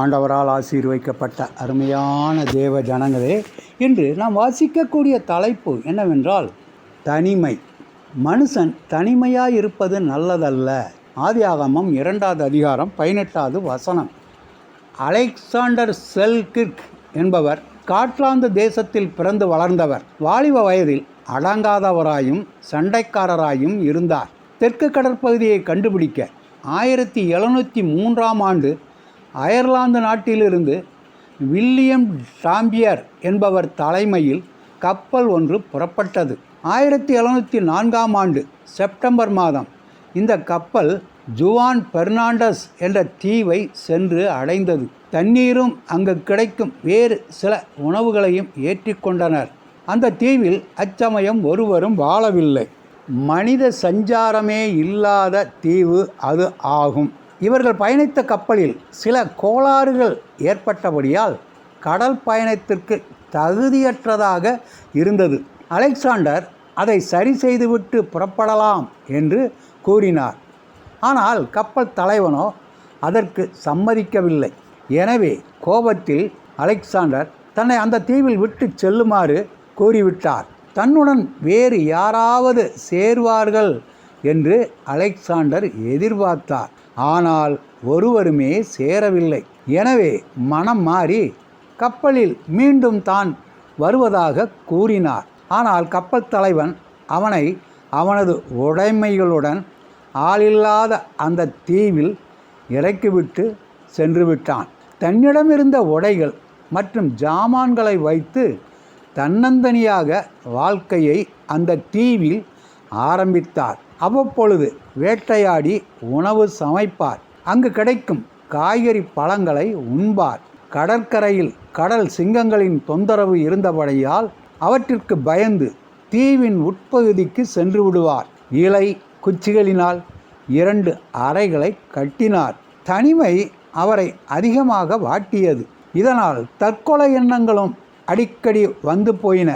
ஆண்டவரால் ஆசீர்வைக்கப்பட்ட அருமையான தேவ ஜனங்களே இன்று நாம் வாசிக்கக்கூடிய தலைப்பு என்னவென்றால் தனிமை. மனுஷன் தனிமையாக இருப்பது நல்லதல்ல. ஆதியாகமம் இரண்டாவது அதிகாரம் பதினெட்டாவது வசனம். அலெக்சாண்டர் செல்கிர்க் என்பவர் காட்லாந்து தேசத்தில் பிறந்து வளர்ந்தவர். வாலிப வயதில் அடங்காதவராயும் சண்டைக்காரராயும் இருந்தார். தெற்கு கடற்பகுதியை கண்டுபிடிக்க ஆயிரத்தி எழுநூற்றி மூன்றாம் ஆண்டு அயர்லாந்து நாட்டிலிருந்து வில்லியம் டாம்பியர் என்பவர் தலைமையில் கப்பல் ஒன்று புறப்பட்டது. ஆயிரத்தி எழுநூற்றி நான்காம் ஆண்டு செப்டம்பர் மாதம் இந்த கப்பல் ஜுவான் பெர்னாண்டஸ் என்ற தீவை சென்று அடைந்தது. தண்ணீரும் அங்கு கிடைக்கும் வேறு சில உணவுகளையும் ஏற்றிக்கொண்டனர் அந்த தீவில் அச்சமயம் ஒருவரும் வாழவில்லை. மனித சஞ்சாரமே இல்லாத தீவு அது ஆகும். இவர்கள் பயணித்த கப்பலில் சில கோளாறுகள் ஏற்பட்டபடியால் கடல் பயணத்திற்கு தகுதியற்றதாக இருந்தது. அலெக்சாண்டர் அதை சரி செய்துவிட்டு புறப்படலாம் என்று கூறினார். ஆனால் கப்பல் தலைவனோ அதற்கு சம்மதிக்கவில்லை. எனவே கோபத்தில் அலெக்சாண்டர் தன்னை அந்த தீவில் விட்டு செல்லுமாறு கூறிவிட்டார். தன்னுடன் வேறு யாராவது சேர்வார்கள் என்று அலெக்சாண்டர் எதிர்பார்த்தார். ஆனால் ஒருவருமே சேரவில்லை. எனவே மனம் மாறி கப்பலில் மீண்டும் தான் வருவதாக கூறினார். ஆனால் கப்பல் தலைவன் அவனை அவனது உடைமைகளுடன் ஆளில்லாத அந்த தீவில் இறக்கிவிட்டு சென்று விட்டான் தன்னிடமிருந்த உடைகள் மற்றும் ஜாமான்களை வைத்து தன்னந்தனியாக வாழ்க்கையை அந்த தீவில் ஆரம்பித்தார். அவ்வப்பொழுது வேட்டையாடி உணவு சமைப்பார். அங்கு கிடைக்கும் காய்கறி பழங்களை உண்பார். கடற்கரையில் கடல் சிங்கங்களின் தொந்தரவு இருந்தபடியால் அவற்றிற்கு பயந்து தீவின் உட்பகுதிக்கு சென்று விடுவார் இலை குச்சிகளினால் இரண்டு அறைகளை கட்டினார். தனிமை அவரை அதிகமாக வாட்டியது. இதனால் தற்கொலை எண்ணங்களும் அடிக்கடி வந்து போயின.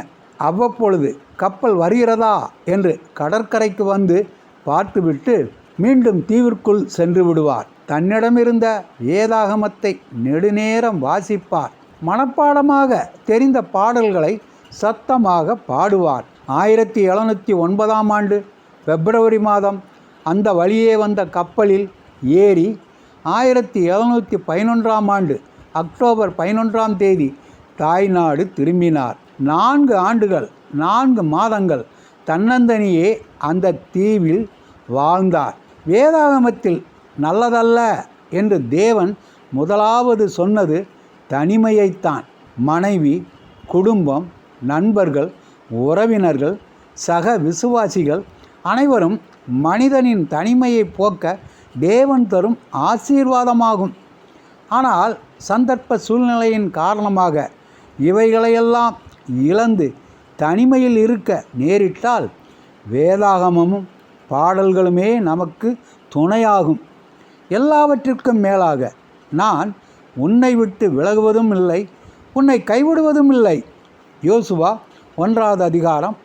அவ்வப்பொழுது கப்பல் வருகிறதா என்று கடற்கரைக்கு வந்து பார்த்துவிட்டு மீண்டும் தீவிற்குள் சென்று விடுவார். தன்னிடமிருந்த வேதாகமத்தை நெடுநேரம் வாசிப்பார். மனப்பாடமாக தெரிந்த பாடல்களை சத்தமாக பாடுவார். ஆயிரத்தி எழுநூற்றி ஒன்பதாம் ஆண்டு பிப்ரவரி மாதம் அந்த வழியே வந்த கப்பலில் ஏறி ஆயிரத்தி எழுநூற்றி பதினொன்றாம் ஆண்டு அக்டோபர் பதினொன்றாம் தேதி தாய்நாடு திரும்பினார். நான்கு ஆண்டுகள் நான்கு மாதங்கள் தன்னந்தனியே அந்த தீவில் வாழ்ந்தார். வேதாகமத்தில் நல்லதல்ல என்று தேவன் முதலாவது சொன்னது தனிமையைத்தான். மனைவி குடும்பம் நண்பர்கள் உறவினர்கள் சக விசுவாசிகள் அனைவரும் மனிதனின் தனிமையை போக்க தேவன் தரும் ஆசீர்வாதமாகும். ஆனால் சந்தர்ப்ப சூழ்நிலையின் காரணமாக இவைகளையெல்லாம் இழந்து தனிமையில் இருக்க நேரிட்டால் வேதாகமமும் பாடல்களுமே நமக்கு துணையாகும். எல்லாவற்றிற்கும் மேலாக நான் உன்னை விட்டு விலகுவதும் இல்லை உன்னை கைவிடுவதும் இல்லை. யோசுவா ஒன்றாவது அதிகாரம்